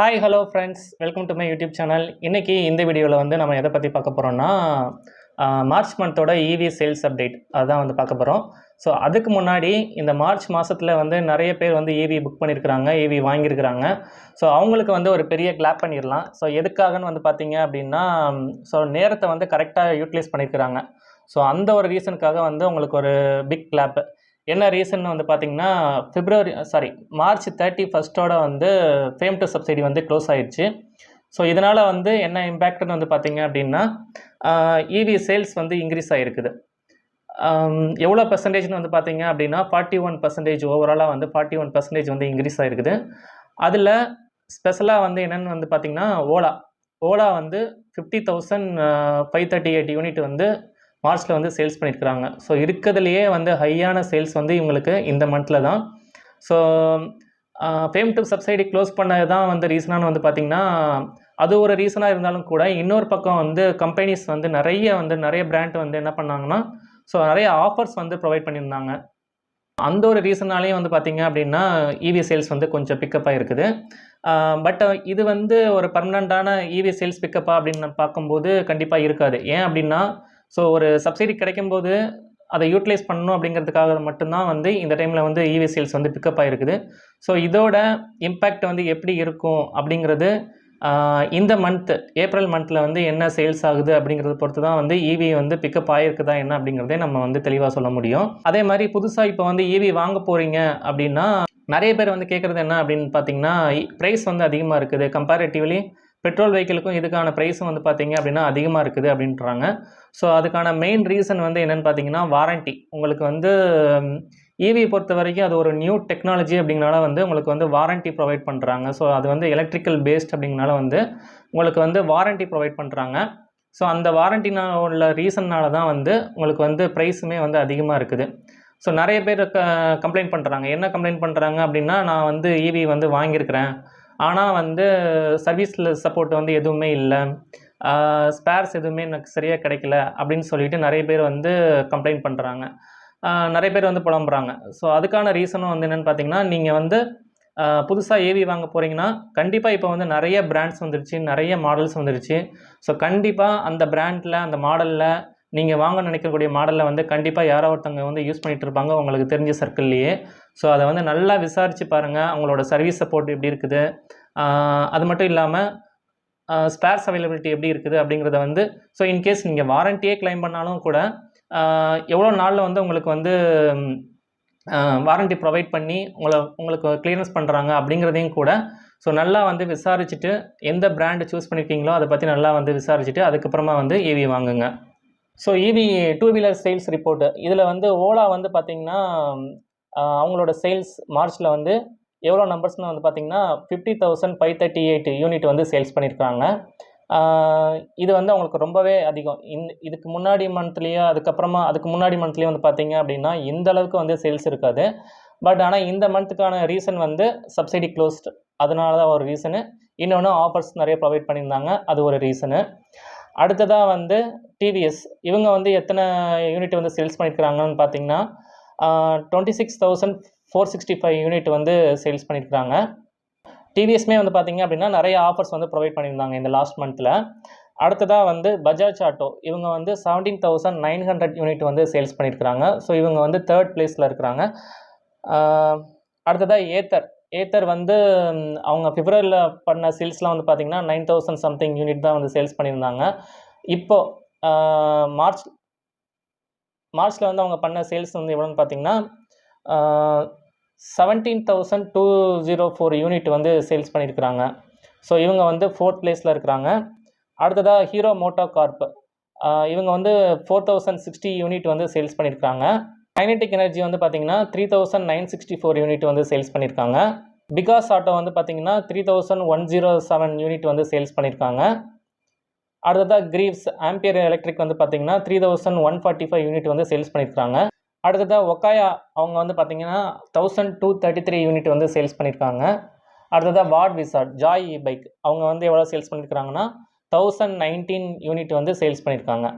Hi hello friends welcome to my YouTube channel இன்றைக்கி இந்த வீடியோவில் வந்து நம்ம எதை பற்றி பார்க்க போகிறோம்னா மார்ச் மந்தோட இவி சேல்ஸ் அப்டேட் அதுதான் வந்து பார்க்க போகிறோம் ஸோ அதுக்கு முன்னாடி இந்த மார்ச் மாதத்தில் வந்து நிறைய பேர் வந்து ஏவி புக் பண்ணியிருக்கிறாங்க ஏவி வாங்கியிருக்கிறாங்க. ஸோ அவங்களுக்கு வந்து ஒரு பெரிய கிளாப் பண்ணிடலாம். ஸோ எதுக்காகன்னு வந்து பார்த்தீங்க அப்படின்னா ஸோ நேரத்தை வந்து கரெக்டாக யூட்டிலைஸ் பண்ணியிருக்கிறாங்க ஸோ அந்த ஒரு ரீசனுக்காக வந்து உங்களுக்கு ஒரு பிக் கிளாப்பு என்ன ரீசன் வந்து பார்த்தீங்கன்னா பிப்ரவரி சாரி மார்ச் தேர்ட்டி ஃபஸ்ட்டோட வந்து ஃபேம் டு சப்சிடி வந்து க்ளோஸ் ஆயிடுச்சு ஸோ இதனால் வந்து என்ன இம்பேக்ட்னு வந்து பார்த்தீங்க அப்படின்னா இவி சேல்ஸ் வந்து இன்க்ரீஸ் ஆகிருக்குது எவ்வளோ பர்சன்டேஜ்னு வந்து பார்த்தீங்க அப்படின்னா ஃபார்ட்டி ஒன் பர்சன்டேஜ் ஓவராலாக வந்து ஃபார்ட்டி ஒன் பர்சன்டேஜ் வந்து இன்க்ரீஸ் ஆகிருக்குது அதில் ஸ்பெஷலாக வந்து என்னென்னு வந்து பார்த்தீங்கன்னா ஓலா. ஓலா வந்து fifty thousand five thirty eight unit வந்து மார்ச்சில் வந்து சேல்ஸ் பண்ணியிருக்கிறாங்க. ஸோ இருக்கிறதுலையே வந்து ஹையான சேல்ஸ் வந்து இவங்களுக்கு இந்த மந்தில் தான். So FAME two subsidy close பண்ணது தான் வந்து ரீசனானு வந்து பார்த்திங்கன்னா அது ஒரு ரீசனாக இருந்தாலும் கூட இன்னொரு பக்கம் வந்து கம்பெனிஸ் வந்து நிறைய வந்து நிறைய பிராண்ட் வந்து என்ன பண்ணாங்கன்னா ஸோ நிறைய ஆஃபர்ஸ் வந்து ப்ரொவைட் பண்ணியிருந்தாங்க. அந்த ஒரு ரீசனாலேயும் வந்து பார்த்திங்க அப்படின்னா இவி சேல்ஸ் வந்து கொஞ்சம் பிக்கப் ஆகிருக்குது பட் இது வந்து ஒரு பர்மனண்ட்டான இவி சேல்ஸ் பிக்கப்பா அப்படின்னு பார்க்கும்போது கண்டிப்பாக இருக்காது. ஏன் அப்படின்னா ஸோ ஒரு சப்சிடி கிடைக்கும்போது அதை யூட்டிலைஸ் பண்ணணும் அப்படிங்கிறதுக்காக மட்டும்தான் வந்து இந்த டைமில் வந்து இவி சேல்ஸ் வந்து பிக்கப் ஆகிருக்குது ஸோ இதோட இம்பேக்ட் வந்து எப்படி இருக்கும் அப்படிங்கிறது இந்த மந்த்து ஏப்ரல் மந்தில் வந்து என்ன சேல்ஸ் ஆகுது அப்படிங்கிறத பொறுத்து தான் வந்து இவி வந்து பிக்கப் ஆகிருக்குதா என்ன அப்படிங்கிறதே நம்ம வந்து தெளிவாக சொல்ல முடியும். அதே மாதிரி புதுசாக இப்போ வந்து இவி வாங்க போகிறீங்க அப்படின்னா நிறைய பேர் வந்து கேட்குறது என்ன அப்படின்னு பார்த்தீங்கன்னா ப்ரைஸ் வந்து அதிகமாக இருக்குது. கம்பேரிட்டிவ்லி பெட்ரோல் வெஹிக்கிளுக்கும் இதுக்கான ப்ரைஸும் வந்து பார்த்திங்க அப்படின்னா அதிகமாக இருக்குது அப்படின்றாங்க. ஸோ அதுக்கான மெயின் ரீசன் வந்து என்னென்னு பார்த்தீங்கன்னா வாரண்ட்டி உங்களுக்கு வந்து ஈவி பொறுத்த வரைக்கும் அது ஒரு நியூ டெக்னாலஜி அப்படிங்கனால வந்து உங்களுக்கு வந்து வாரண்ட்டி ப்ரொவைட் பண்ணுறாங்க ஸோ அது வந்து எலக்ட்ரிக்கல் பேஸ்ட் அப்படிங்கனால வந்து உங்களுக்கு வந்து வாரண்ட்டி ப்ரொவைட் பண்ணுறாங்க ஸோ அந்த வாரண்டினால் உள்ள ரீசன்னால தான் வந்து உங்களுக்கு வந்து ப்ரைஸுமே வந்து அதிகமாக இருக்குது. ஸோ நிறைய பேர் க கம்ப்ளைண்ட் பண்ணுறாங்க என்ன கம்ப்ளைண்ட் பண்ணுறாங்க அப்படின்னா நான் வந்து ஈவி வந்து வாங்கியிருக்கிறேன். ஆனால் வந்து சர்வீஸில் சப்போர்ட் வந்து எதுவுமே இல்லை. ஸ்பேர்ஸ் எதுவுமே எனக்கு சரியாக கிடைக்கல அப்படின்னு சொல்லிட்டு நிறைய பேர் வந்து கம்ப்ளைண்ட் பண்ணுறாங்க நிறைய பேர் வந்து புலம்புறாங்க. ஸோ அதுக்கான ரீசனும் வந்து என்னென்னு பார்த்தீங்கன்னா நீங்கள் வந்து புதுசாக ஏவி வாங்க போகிறீங்கன்னா கண்டிப்பாக இப்போ வந்து நிறைய பிராண்ட்ஸ் வந்துருச்சு நிறைய மாடல்ஸ் வந்துருச்சு. ஸோ கண்டிப்பாக அந்த பிராண்டில் அந்த மாடலில் நீங்கள் வாங்க நினைக்கக்கூடிய மாடலில் வந்து கண்டிப்பாக யாரோ ஒருத்தவங்க வந்து யூஸ் பண்ணிகிட்டு இருப்பாங்க. உங்களுக்கு தெரிஞ்ச சர்க்கிள்லேயே ஸோ அதை வந்து நல்லா விசாரித்து பாருங்கள் அவங்களோட சர்வீஸ் சப்போர்ட் எப்படி இருக்குது? அது மட்டும் இல்லாமல் ஸ்பேர்ஸ் அவைலபிலிட்டி எப்படி இருக்குது அப்படிங்கிறத வந்து ஸோ இன்கேஸ் நீங்கள் வாரண்ட்டியே கிளைம் பண்ணாலும் கூட எவ்வளோ நாளில் வந்து உங்களுக்கு வந்து வாரண்ட்டி ப்ரொவைட் பண்ணி உங்களை உங்களுக்கு கிளியரன்ஸ் பண்ணுறாங்க அப்படிங்கிறதையும் கூட ஸோ நல்லா வந்து விசாரிச்சுட்டு எந்த பிராண்டு சூஸ் பண்ணியிருக்கீங்களோ அதை பற்றி நல்லா வந்து விசாரிச்சுட்டு அதுக்கப்புறமா வந்து ஏவி வாங்குங்க. So EV two wheeler sales report இதில் வந்து ஓலா வந்து பார்த்திங்கன்னா அவங்களோட சேல்ஸ் மார்ச்சில் வந்து எவ்வளோ நம்பர்ஸ்னு வந்து பார்த்திங்கன்னா fifty thousand five thirty eight unit வந்து சேல்ஸ் பண்ணியிருக்காங்க இது வந்து அவங்களுக்கு ரொம்பவே அதிகம். இந்த இதுக்கு முன்னாடி மந்த்லேயோ அதுக்கப்புறமா அதுக்கு முன்னாடி மந்த்லேயே வந்து பார்த்திங்க அப்படின்னா இந்த அளவுக்கு வந்து சேல்ஸ் இருக்காது. பட் ஆனால் இந்த மந்த்துக்கான ரீசன் வந்து சப்சிடி க்ளோஸ்ட் அதனால தான் ஒரு ரீசனு இன்னொன்று ஆஃபர்ஸ் நிறைய ப்ரொவைட் பண்ணியிருந்தாங்க. அது ஒரு ரீசனு அடுத்ததாக வந்து டிவிஎஸ் இவங்க வந்து எத்தனை யூனிட் வந்து சேல்ஸ் பண்ணியிருக்கிறாங்கன்னு பார்த்தீங்கன்னா twenty six thousand four sixty five unit வந்து சேல்ஸ் பண்ணியிருக்கிறாங்க டிவிஎஸ்மே வந்து பார்த்திங்க அப்படின்னா நிறைய ஆஃபர்ஸ் வந்து ப்ரொவைட் பண்ணியிருந்தாங்க இந்த லாஸ்ட் மந்தில் அடுத்ததாக வந்து பஜாஜ் ஆட்டோ இவங்க வந்து seventeen thousand nine hundred unit வந்து சேல்ஸ் பண்ணியிருக்கிறாங்க ஸோ இவங்க வந்து தேர்ட் பிளேஸில் இருக்கிறாங்க. அடுத்ததாக ஏத்தர் ஏத்தர் வந்து அவங்க பிப்ரவரியில் பண்ண சேல்ஸ்லாம் வந்து பார்த்திங்கன்னா நைன் தௌசண்ட் சம்திங் யூனிட் தான் வந்து சேல்ஸ் பண்ணியிருந்தாங்க. இப்போது மார்ச் மார்ச்சில் வந்து அவங்க பண்ண சேல்ஸ் வந்து எவ்வளோன்னு பார்த்தீங்கன்னா seventeen thousand two zero four unit வந்து சேல்ஸ் பண்ணியிருக்கிறாங்க. ஸோ இவங்க வந்து ஃபோர்த் பிளேஸில் இருக்கிறாங்க. அடுத்ததாக ஹீரோ மோட்டோ கார்ப் இவங்க வந்து ஃபோர் தௌசண்ட் சிக்ஸ்டி யூனிட் வந்து சேல்ஸ் பண்ணியிருக்கிறாங்க. கைனெட்டிக் எனர்ஜி வந்து பார்த்தீங்கன்னா three thousand nine sixty four unit வந்து சேல்ஸ் பண்ணியிருக்காங்க பிகாஸ் ஆட்டோ வந்து பார்த்திங்கன்னா three thousand one zero seven unit வந்து சேல்ஸ் பண்ணியிருக்காங்க அடுத்ததாக கிரீவ்ஸ் ஆம்பியர் எலக்ட்ரிக் வந்து பார்த்தீங்கன்னா three thousand one forty five unit வந்து சேல்ஸ் பண்ணியிருக்காங்க அடுத்ததாக ஒக்காயா அவங்க வந்து பார்த்தீங்கன்னா thousand two thirty three unit வந்து சேல்ஸ் பண்ணியிருக்காங்க அடுத்ததாக வார்ட் விசார்ட் ஜாய் பைக் அவங்க வந்து எவ்வளோ சேல்ஸ் பண்ணியிருக்காங்கன்னா தௌசண்ட் நைன்டீன் யூனிட் வந்து சேல்ஸ் பண்ணியிருக்காங்க